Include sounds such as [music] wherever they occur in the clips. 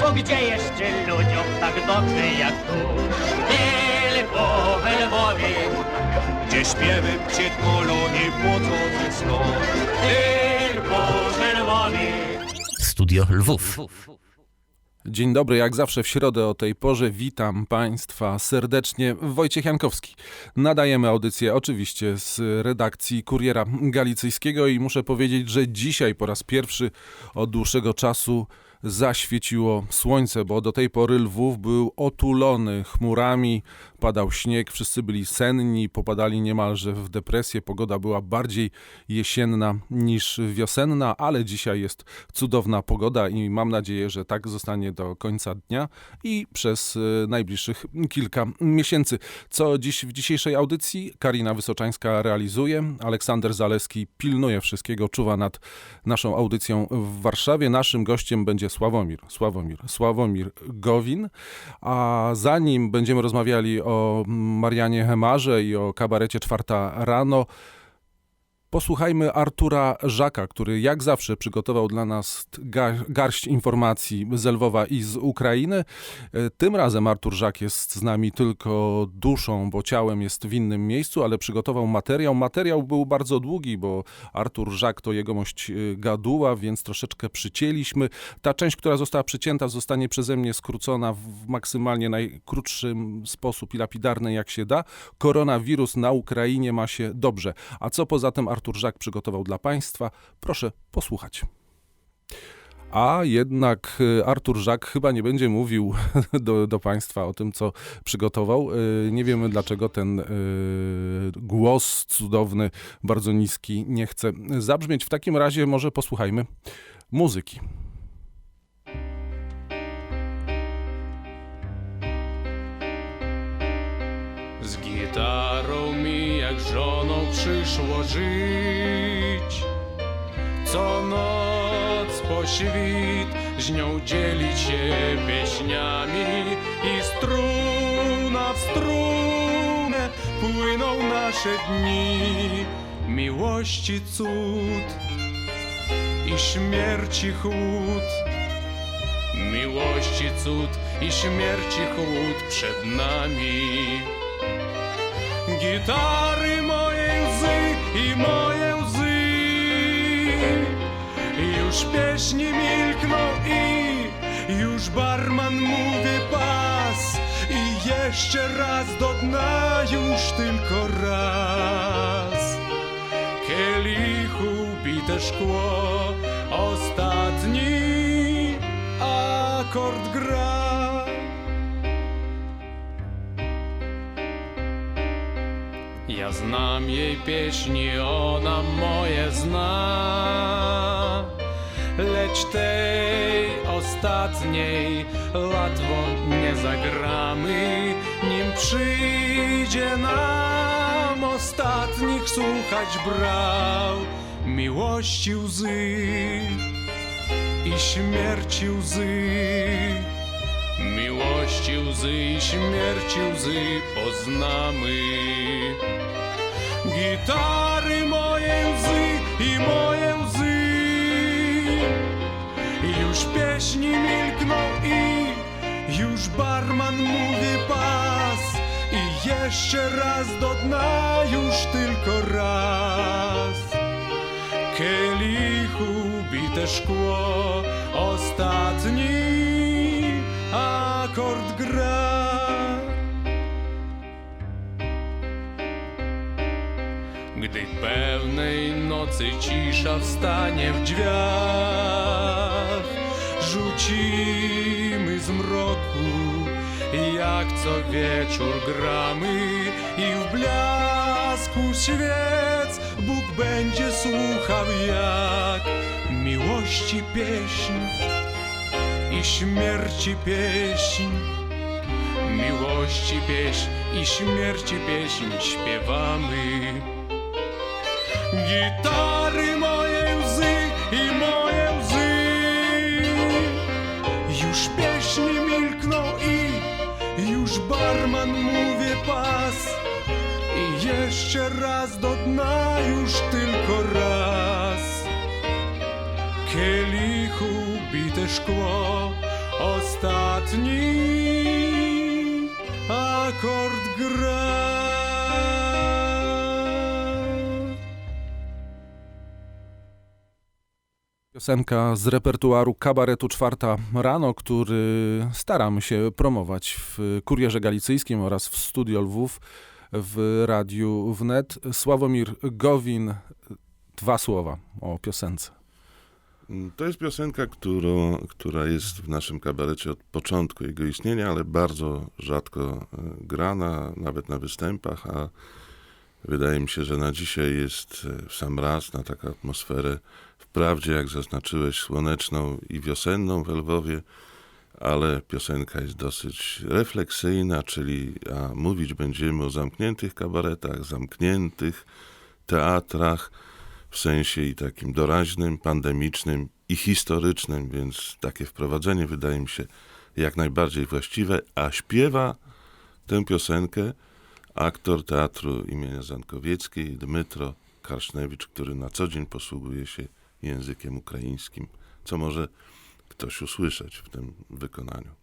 Bo gdzie jeszcze ludziom tak dobrze jak tu? Tylko we Lwowie, gdzie śpiewy przedmolą nie płocą snu. Tylko we Lwowie. Studio Lwów. Dzień dobry, jak zawsze w środę o tej porze witam Państwa serdecznie. Wojciech Jankowski. Nadajemy audycję oczywiście z redakcji Kuriera Galicyjskiego i muszę powiedzieć, że dzisiaj po raz pierwszy od dłuższego czasu zaświeciło słońce, bo do tej pory Lwów był otulony chmurami, padał śnieg, wszyscy byli senni, popadali niemalże w depresję. Pogoda była bardziej jesienna niż wiosenna, ale dzisiaj jest cudowna pogoda i mam nadzieję, że tak zostanie do końca dnia i przez e, najbliższych kilka miesięcy. Co dziś w dzisiejszej audycji Karina Wysoczańska realizuje, Aleksander Zaleski pilnuje wszystkiego, czuwa nad naszą audycją w Warszawie. Naszym gościem będzie Sławomir, Sławomir, Sławomir Gowin, a zanim będziemy rozmawiali o Marianie Hemarze i o kabarecie Czwarta Rano, Posłuchajmy Artura Żaka, który jak zawsze przygotował dla nas ga- garść informacji z Lwowa i z Ukrainy. E, Tym razem Artur Żak jest z nami tylko duszą, bo ciałem jest w innym miejscu, ale przygotował materiał. Materiał był bardzo długi, bo Artur Żak to jegomość e, gaduła, więc troszeczkę przycięliśmy. Ta część, która została przycięta, zostanie przeze mnie skrócona w maksymalnie najkrótszy sposób i lapidarny jak się da. Koronawirus na Ukrainie ma się dobrze. A co poza tym Artur Żak przygotował dla Państwa? Proszę posłuchać. A jednak y, Artur Żak chyba nie będzie mówił [laughs] do, do Państwa o tym, co przygotował. Y, Nie wiemy dlaczego ten y, głos cudowny, bardzo niski, nie chce zabrzmieć. W takim razie może posłuchajmy muzyki. Z gitarą mi jak żoną przyszło żyć. Co noc po świt z nią dzielić się pieśniami I struna w strunę płyną nasze dni. Miłości cud i śmierci chłód. Miłości cud i śmierci chłód przed nami Gitary moje łzy i moje łzy. Już pieśni milkną i już barman mówi pas. I jeszcze raz do dna już tylko raz. Kielichu bite szkło Ostatni akord gra Ja znam jej pieśni, ona moje zna. Lecz tej ostatniej latwo nie zagramy Nim przyjdzie nam ostatnich słuchać brał. Miłości łzy i śmierci łzy. Miłości łzy i śmierci łzy poznamy Gitary moje łzy i moje łzy Już pieśni milkną i już barman mówi pas I jeszcze raz do dna już tylko raz Kielichu bite szkło Ostatni Gdy pełnej nocy cisza wstanie w drzwiach. Rzucimy z mroku Jak co wieczór gramy. I w blasku świec Bóg będzie słuchał jak Miłości pieśń i śmierci pieśń. Miłości pieśń i śmierci pieśń śpiewamy Gitary moje łzy i moje łzy. Już pieśni milkną i już barman mówi pas. I jeszcze raz do dna już tylko raz. Kielichu bite szkło ostatni akord gra. Piosenka z repertuaru kabaretu Czwarta Rano, który staramy się promować w Kurierze Galicyjskim oraz w Studio Lwów w Radiu Wnet. Sławomir Gowin, dwa słowa o piosence. To jest piosenka, którą, która jest w naszym kabarecie od początku jego istnienia, ale bardzo rzadko e, grana, nawet na występach, a wydaje mi się, że na dzisiaj jest e, w sam raz na taką atmosferę, wprawdzie, jak zaznaczyłeś, słoneczną i wiosenną w Lwowie, ale piosenka jest dosyć refleksyjna, czyli a mówić będziemy o zamkniętych kabaretach, zamkniętych teatrach, w sensie i takim doraźnym, pandemicznym i historycznym, więc takie wprowadzenie wydaje mi się jak najbardziej właściwe, a śpiewa tę piosenkę aktor teatru imienia Zankowieckiej Dmytro Karsznewicz, który na co dzień posługuje się językiem ukraińskim, co może ktoś usłyszeć w tym wykonaniu.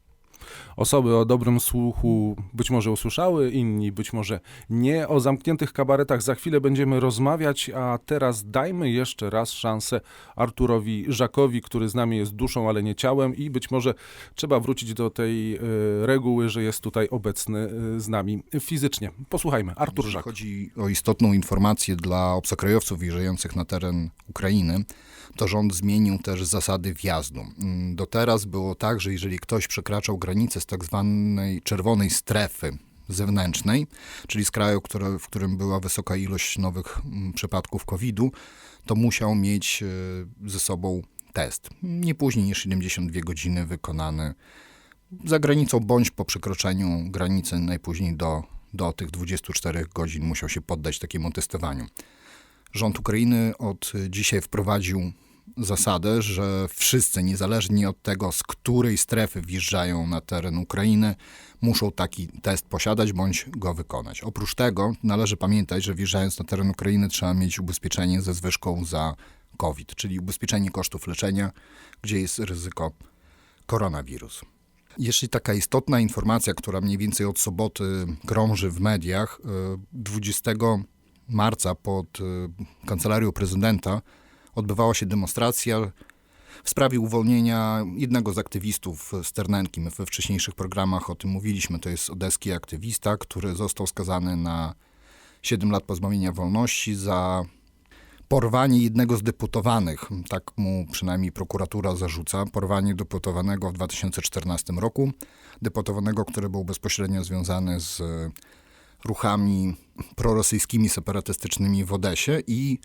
Osoby o dobrym słuchu być może usłyszały, inni być może nie. O zamkniętych kabaretach za chwilę będziemy rozmawiać, a teraz dajmy jeszcze raz szansę Arturowi Żakowi, który z nami jest duszą, ale nie ciałem i być może trzeba wrócić do tej e, reguły, że jest tutaj obecny e, z nami fizycznie. Posłuchajmy, Artur Jeśli Żak. chodzi o istotną informację dla obcokrajowców wjeżdżających na teren Ukrainy, to rząd zmienił też zasady wjazdu. Mm, Do teraz było tak, że jeżeli ktoś przekraczał granicę z tak zwanej czerwonej strefy zewnętrznej, czyli z kraju, który, w którym była wysoka ilość nowych mm, przypadków COVID-u, to musiał mieć e, ze sobą test. Nie później niż 72 godziny wykonany za granicą bądź po przekroczeniu granicy najpóźniej do, do tych 24 godzin musiał się poddać takiemu testowaniu. Rząd Ukrainy od dzisiaj wprowadził zasadę, że wszyscy, niezależnie od tego, z której strefy wjeżdżają na teren Ukrainy, muszą taki test posiadać bądź go wykonać. Oprócz tego należy pamiętać, że wjeżdżając na teren Ukrainy trzeba mieć ubezpieczenie ze zwyżką za COVID, czyli ubezpieczenie kosztów leczenia, gdzie jest ryzyko koronawirus. Jeszcze taka istotna informacja, która mniej więcej od soboty krąży w mediach. y, 20 marca pod y, kancelarią prezydenta odbywała się demonstracja w sprawie uwolnienia jednego z aktywistów z Ternenki. My we wcześniejszych programach o tym mówiliśmy. To jest odeski aktywista, który został skazany na 7 lat pozbawienia wolności za porwanie jednego z deputowanych, tak mu przynajmniej prokuratura zarzuca, porwanie deputowanego w 2014 roku, deputowanego, który był bezpośrednio związany z ruchami prorosyjskimi, separatystycznymi w Odesie i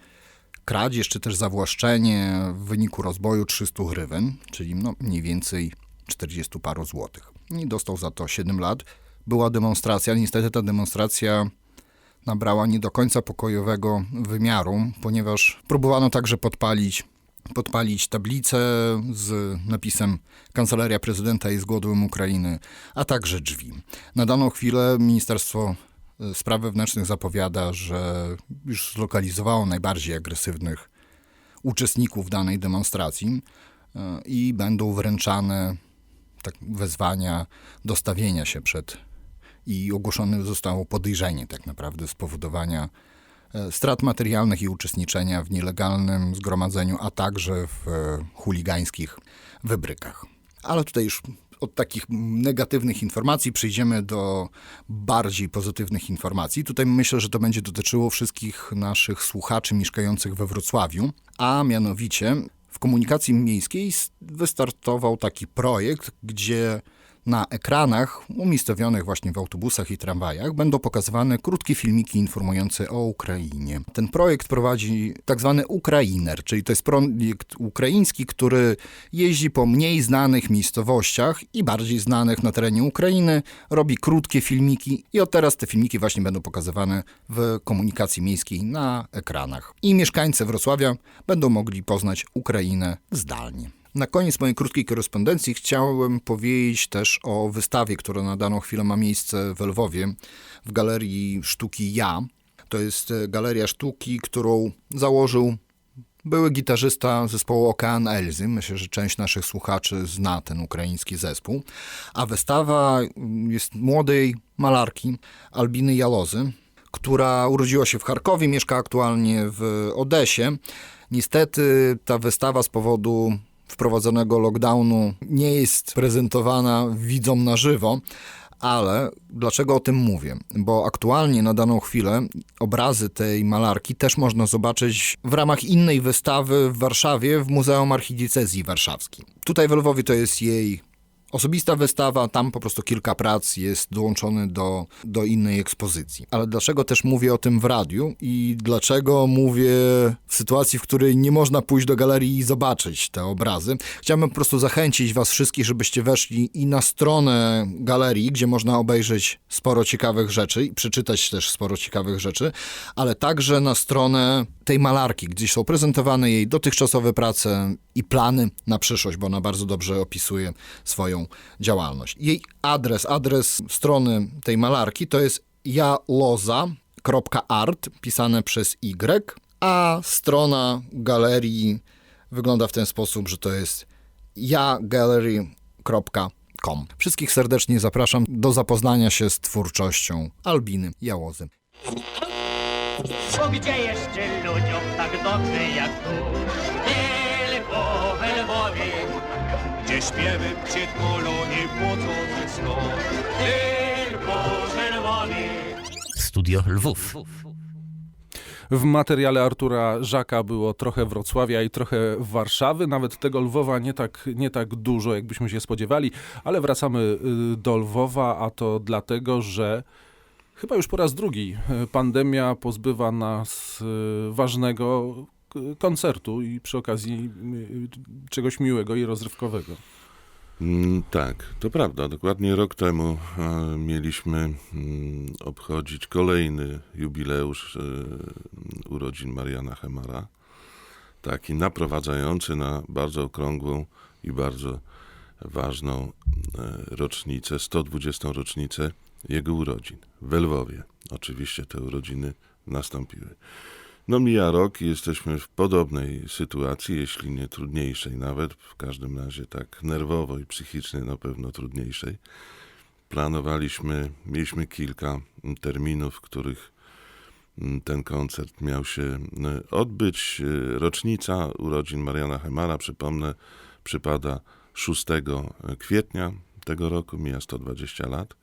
kradzież czy też zawłaszczenie w wyniku rozboju 300 hrywен, czyli no mniej więcej 40 paru złotych. I dostał za to 7 lat. Była demonstracja, niestety ta demonstracja nabrała nie do końca pokojowego wymiaru, ponieważ próbowano także podpalić, podpalić tablicę z napisem Kancelaria Prezydenta jest głodem Ukrainy, a także drzwi. Na daną chwilę Ministerstwo Spraw Wewnętrznych zapowiada, że już zlokalizowało najbardziej agresywnych uczestników danej demonstracji e, i będą wręczane tak, wezwania do stawienia się przed i ogłoszone zostało podejrzenie tak naprawdę spowodowania e, strat materialnych i uczestniczenia w nielegalnym zgromadzeniu, a także w e, chuligańskich wybrykach. Ale tutaj już od takich negatywnych informacji przejdziemy do bardziej pozytywnych informacji. Tutaj myślę, że to będzie dotyczyło wszystkich naszych słuchaczy mieszkających we Wrocławiu, a mianowicie w komunikacji miejskiej wystartował taki projekt, gdzie na ekranach umiejscowionych właśnie w autobusach i tramwajach będą pokazywane krótkie filmiki informujące o Ukrainie. Ten projekt prowadzi tak zwany Ukrainer, czyli to jest projekt ukraiński, który jeździ po mniej znanych miejscowościach i bardziej znanych na terenie Ukrainy, robi krótkie filmiki i od teraz te filmiki właśnie będą pokazywane w komunikacji miejskiej na ekranach. I mieszkańcy Wrocławia będą mogli poznać Ukrainę zdalnie. Na koniec mojej krótkiej korespondencji chciałem powiedzieć też o wystawie, która na daną chwilę ma miejsce w Lwowie w Galerii Sztuki Ja. To jest e, galeria sztuki, którą założył były gitarzysta zespołu Okean Elzy. Myślę, że część naszych słuchaczy zna ten ukraiński zespół. A wystawa mm, jest młodej malarki Albiny Jalozy, która urodziła się w Charkowie, mieszka aktualnie w Odesie. Niestety ta wystawa z powodu wprowadzonego lockdownu nie jest prezentowana widzom na żywo. Ale dlaczego o tym mówię? Bo aktualnie na daną chwilę obrazy tej malarki też można zobaczyć w ramach innej wystawy w Warszawie w Muzeum Archidiecezji Warszawskiej. Tutaj w Lwowie to jest jej osobista wystawa, tam po prostu kilka prac jest dołączone do, do innej ekspozycji. Ale dlaczego też mówię o tym w radiu i dlaczego mówię w sytuacji, w której nie można pójść do galerii i zobaczyć te obrazy? Chciałbym po prostu zachęcić was wszystkich, żebyście weszli i na stronę galerii, gdzie można obejrzeć sporo ciekawych rzeczy i przeczytać też sporo ciekawych rzeczy, ale także na stronę tej malarki, gdzie są prezentowane jej dotychczasowe prace i plany na przyszłość, bo ona bardzo dobrze opisuje swoją działalność. Jej adres, adres strony tej malarki to jest jaloza.art, pisane przez Y, a strona galerii wygląda w ten sposób, że to jest jagallery.com. Wszystkich serdecznie zapraszam do zapoznania się z twórczością Albiny Jałozy. Gdzie jeszcze ludziom tak dobrze jak tu? Tylko śpiewy przedmolą nie płocą ze snu. Tylko we Lwowie. Studio Lwów. W materiale Artura Żaka było trochę Wrocławia i trochę Warszawy, nawet tego Lwowa nie tak, nie tak dużo, jakbyśmy się spodziewali, ale wracamy y, do Lwowa, a to dlatego, że chyba już po raz drugi y, pandemia pozbywa nas y, ważnego koncertu i przy okazji y, czegoś miłego i rozrywkowego. Mm, tak, to prawda. Dokładnie rok temu e, mieliśmy mm, obchodzić kolejny jubileusz e, urodzin Mariana Hemara. Taki naprowadzający na bardzo okrągłą i bardzo ważną e, rocznicę, 120. rocznicę jego urodzin w Lwowie. Oczywiście te urodziny nastąpiły. No mija rok i jesteśmy w podobnej sytuacji, jeśli nie trudniejszej nawet, w każdym razie tak nerwowo i psychicznie na pewno trudniejszej. Planowaliśmy, mieliśmy kilka mm, terminów, w których mm, ten koncert miał się e, odbyć. Rocznica urodzin Mariana Hemara, przypomnę, przypada 6 kwietnia tego roku, mija 120 lat.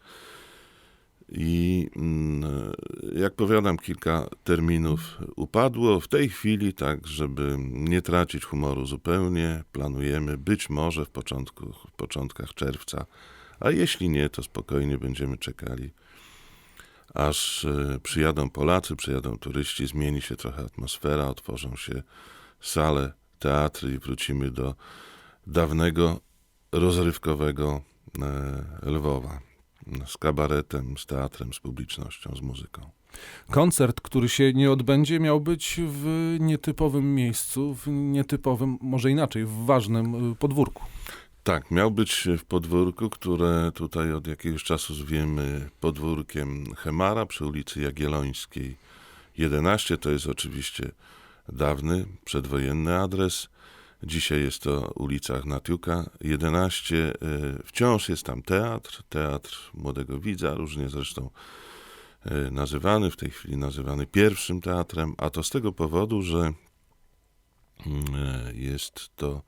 I mm, jak powiadam, kilka terminów upadło. W tej chwili, tak, żeby nie tracić humoru zupełnie, planujemy być może w, początku, w początkach czerwca, a jeśli nie, to spokojnie będziemy czekali, aż e, przyjadą Polacy, przyjadą turyści, zmieni się trochę atmosfera, otworzą się sale, teatry i wrócimy do dawnego, rozrywkowego e, Lwowa z kabaretem, z teatrem, z publicznością, z muzyką. Koncert, który się nie odbędzie, miał być w nietypowym miejscu, w nietypowym, może inaczej, w ważnym y, podwórku. Tak, miał być w podwórku, które tutaj od jakiegoś czasu zwiemy podwórkiem Chemara przy ulicy Jagiellońskiej 11. To jest oczywiście dawny, przedwojenny adres. Dzisiaj jest to ulica Gnatiuka 11. Y, Wciąż jest tam teatr, teatr Młodego Widza, różnie zresztą y, nazywany, w tej chwili nazywany pierwszym teatrem, a to z tego powodu, że mm, y, jest to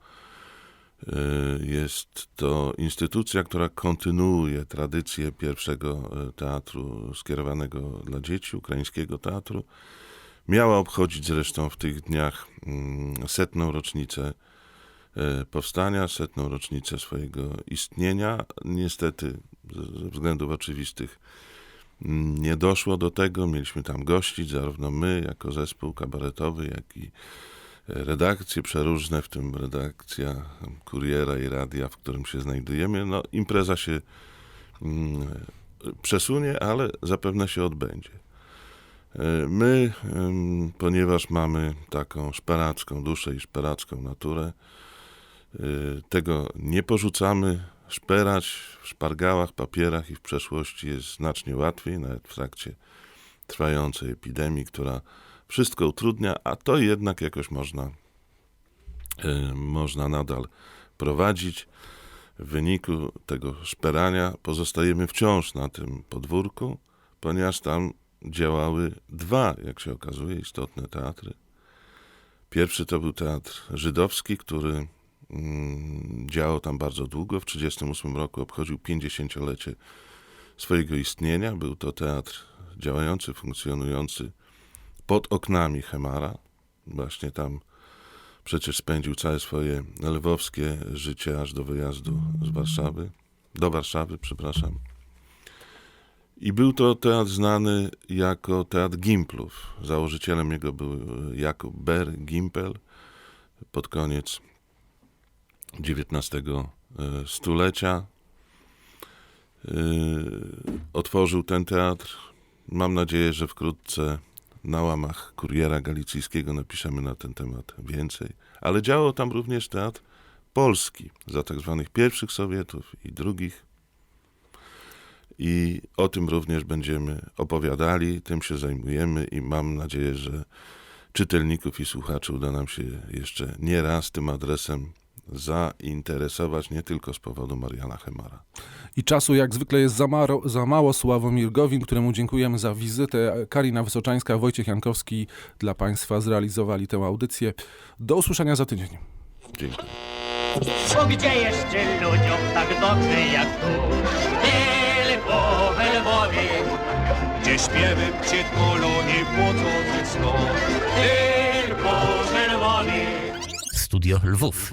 Jest to instytucja, która kontynuuje tradycję pierwszego teatru skierowanego dla dzieci, ukraińskiego teatru. Miała obchodzić zresztą w tych dniach mm, setną rocznicę y, powstania, setną rocznicę swojego istnienia. Niestety, ze względów oczywistych, mm, nie doszło do tego. Mieliśmy tam gościć, zarówno my, jako zespół kabaretowy, jak i redakcje przeróżne, w tym redakcja Kuriera i Radia, w którym się znajdujemy. No, impreza się mm, przesunie, ale zapewne się odbędzie. E, My, ponieważ mamy taką szperacką duszę i szperacką naturę, e, tego nie porzucamy. Szperać w szpargałach, papierach i w przeszłości jest znacznie łatwiej, nawet w trakcie trwającej epidemii, która wszystko utrudnia, a to jednak jakoś można y, można nadal prowadzić. W wyniku tego szperania pozostajemy wciąż na tym podwórku, ponieważ tam działały dwa, jak się okazuje, istotne teatry. Pierwszy to był teatr żydowski, który mm, działał tam bardzo długo. W 1938 roku obchodził 50-lecie swojego istnienia. Był to teatr działający, funkcjonujący pod oknami Chemara. Właśnie tam przecież spędził całe swoje lwowskie życie aż do wyjazdu z Warszawy, do Warszawy, przepraszam. I był to teatr znany jako teatr Gimplów. Założycielem jego był Jakub Ber Gimpel pod koniec XIX e, stulecia. E, Otworzył ten teatr. Mam nadzieję, że wkrótce na łamach Kuriera Galicyjskiego napiszemy na ten temat więcej. Ale działał tam również teatr polski za tak zwanych pierwszych Sowietów i drugich. I o tym również będziemy opowiadali, tym się zajmujemy i mam nadzieję, że czytelników i słuchaczy uda nam się jeszcze nie raz tym adresem zainteresować, nie tylko z powodu Mariana Chemara. I czasu jak zwykle jest za, maro, za mało. Sławomir Gowin, któremu dziękujemy za wizytę. Karina Wysoczańska, Wojciech Jankowski dla Państwa zrealizowali tę audycję. Do usłyszenia za tydzień. Dziękuję. Bo gdzie jeszcze ludziom tak dobrze jak tu? Gdzie śpiewy przytuloni płocą ze snu. Tylko Lwowie. Studio Lwów.